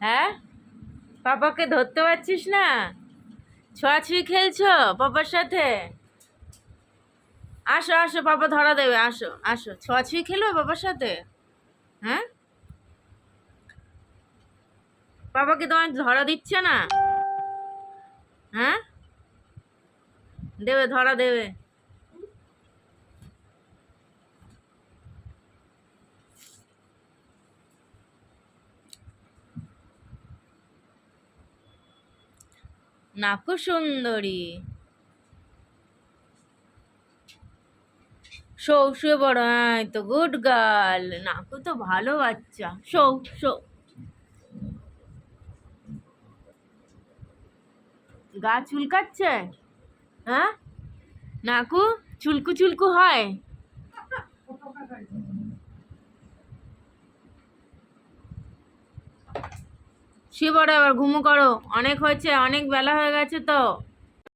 হ্যাঁ? পাপাকে ধরতে পারছিস না? ছোঁয়াছুঁই খেলছো পাপার সাথে? আসো আসো, পাপা ধরা দেবে, আসো আসো। ছোঁয়াছুঁই খেলবে পাপার সাথে? হ্যাঁ? পাপাকে তোমার ধরা দিচ্ছে না? হ্যাঁ? দেবে, ধরা দেবে। নাকু সুন্দরী। শো শুয়ে বড় হ্যাঁ তো গুড গার্ল নাকু তো ভালো বাচ্চা। শো শো গা চুলকাচ্ছে? হ্যাঁ? নাকু, চুলকু চুলকু হয়? শুয়ে পড়ো এবার ঘুমো করো। অনেক হয়েছে অনেক বেলা হয়ে গেছে তো।